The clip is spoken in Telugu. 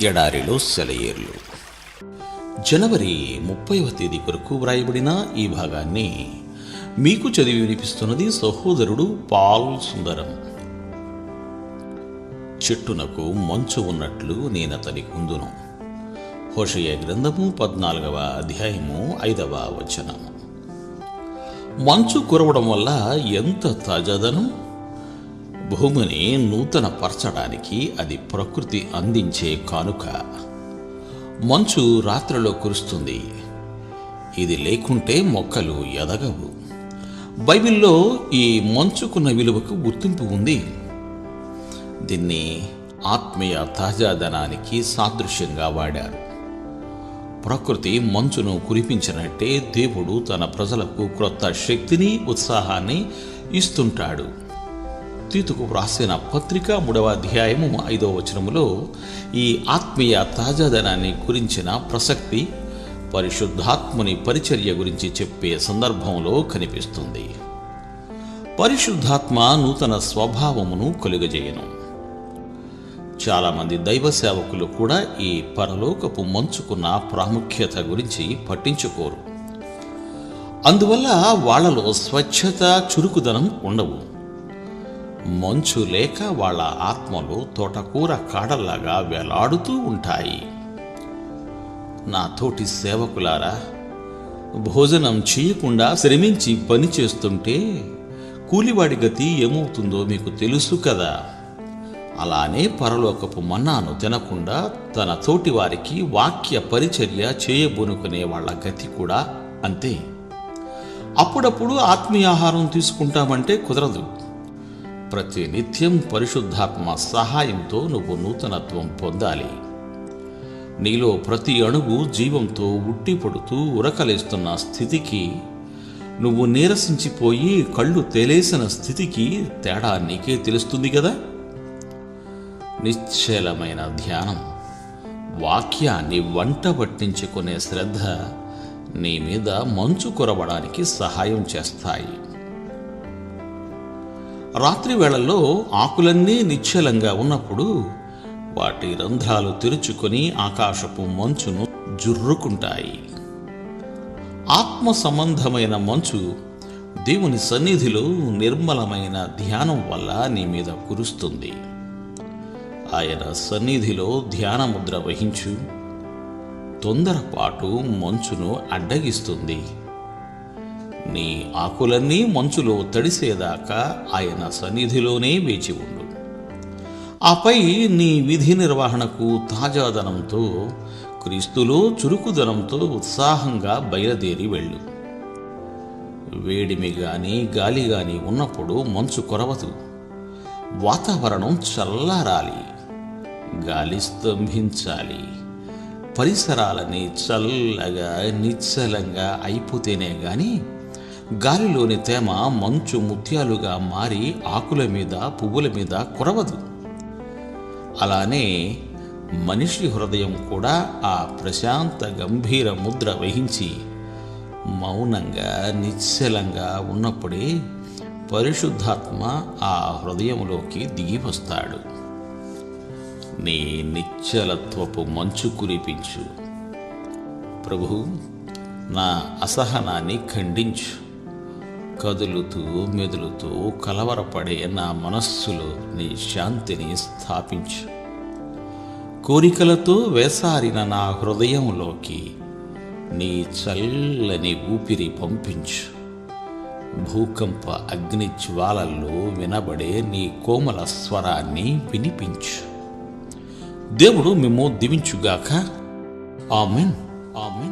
ఎడారిలో సెలయేర్లు. జనవరి ముప్పైవ తేదీ కొరకు వ్రాయబడిన ఈ భాగాన్ని మీకు చదివి వినిపిస్తున్నది సహోదరుడు పాల్ సుందరం. చెట్టునకు మంచు ఉన్నట్లు నేనతని కుందును హోషయ గ్రంథము పద్నాలుగవ అధ్యాయము ఐదవ వచనము. మంచు కురవడం వల్ల ఎంత తాజాదనం? భూమిని నూతన పరచడానికి అది ప్రకృతి అందించే కానుక. మంచు రాత్రిలో కురుస్తుంది. ఇది లేకుంటే మొక్కలు ఎదగవు. బైబిల్లో ఈ మంచుకున్న విలువకు గుర్తింపు ఉంది. దీన్ని ఆత్మీయ తాజాదనానికి సాదృశ్యంగా వాడారు. ప్రకృతి మంచును కురిపించినట్టే దేవుడు తన ప్రజలకు క్రొత్త శక్తిని ఉత్సాహాన్ని ఇస్తుంటాడు. తీతుకు వ్రాసిన పత్రిక మూడవ అధ్యాయము ఐదవ వచనములో ఈ ఆత్మీయ తాజాదనాన్ని గురించిన ప్రసక్తి పరిశుద్ధాత్ముని పరిచర్య గురించి చెప్పే సందర్భంలో కనిపిస్తుంది. పరిశుద్ధాత్మ నూతన స్వభావమును కలుగజేయను. చాలామంది దైవ సేవకులు కూడా ఈ పరలోకపు మంచుకున్న ప్రాముఖ్యత గురించి పట్టించుకోరు. అందువల్ల వాళ్ళలో స్వచ్ఛత చురుకుదనం ఉండవు. మంచు లేక వాళ్ళ ఆత్మలు తోటకూర కాడల్లాగా వేలాడుతూ ఉంటాయి. నా తోటి సేవకులారా భోజనం చేయకుండా శ్రమించి పని చేస్తుంటే కూలివాడి గతి ఏమవుతుందో మీకు తెలుసు కదా. అలానే పరలోకపు మన్నాను తినకుండా తన తోటి వారికి వాక్య పరిచర్య చేయబోనుకునే వాళ్ళ గతి కూడా అంతే. అప్పుడప్పుడు ఆత్మీయాహారం తీసుకుంటామంటే కుదరదు. ప్రతి నిత్యం పరిశుద్ధాత్మ సహాయంతో నువ్వు నూతనత్వం పొందాలి. నీలో ప్రతి అణువు జీవంతో ఉట్టిపడుతూ ఉరకలేస్తున్న స్థితికి నువ్వు నీరసించిపోయి కళ్ళు తేలేసిన స్థితికి తేడా నీకే తెలుస్తుంది కదా? నిశ్చలమైన ధ్యానం వాక్యాన్ని వంట పట్టించుకునే శ్రద్ధ నీ మీద మంచు కురవడానికి సహాయం చేస్తాయి. రాత్రి వేళల్లో ఆకులన్నీ నిశ్చలంగా ఉన్నప్పుడు వాటి రంధ్రాలు తెరుచుకొని ఆకాశపు మంచును జుర్రుకుంటాయి. ఆత్మ సంబంధమైన మంచు దేవుని సన్నిధిలో నిర్మలమైన ధ్యానం వల్ల నీ మీద కురుస్తుంది. ఆయన సన్నిధిలో ధ్యానముద్ర వహించు. తొందరపాటు మంచును అడ్డగిస్తుంది. నీ ఆకులన్నీ మంచులో తడిసేదాకా ఆయన సన్నిధిలోనే వేచి ఉండు. ఆపై నీ విధి నిర్వహణకు తాజాదనంతో క్రీస్తులో చురుకుదనంతో ఉత్సాహంగా బయలుదేరి వెళ్ళు. వేడిమి గాని గాలి గాని ఉన్నప్పుడు మంచు కొరవదు. వాతావరణం చల్లారాలి. గాలి స్తంభించాలి. పరిసరాలని చల్లగా నిశ్చలంగా అయిపోతేనే కానీ గాలిలోని తేమ మంచు ముత్యాలుగా మారి ఆకుల మీద పువ్వుల మీద కురవదు. అలానే మనిషి హృదయం కూడా ఆ ప్రశాంత గంభీర ముద్ర వహించి మౌనంగా నిశ్చలంగా ఉన్నప్పుడే పరిశుద్ధాత్మ ఆ హృదయంలోకి దిగి వస్తాడు నీ నిశ్చలత్వపు మంచు కురిపించు. ప్రభు నా అసహనాన్ని ఖండించు. కదులుతూ మెదులుతూ కలవరపడే నా మనస్సులో నీ శాంతిని స్థాపించు. కోరికలతో వేసారిన నా హృదయంలోకి నీ చల్లని ఊపిరి పంపించు. భూకంప అగ్ని జ్వాలల్లో వినబడే నీ కోమల స్వరాన్ని వినిపించు. దేవుడు మేము దివించుగాక. ఆమెన్. ఆమెన్.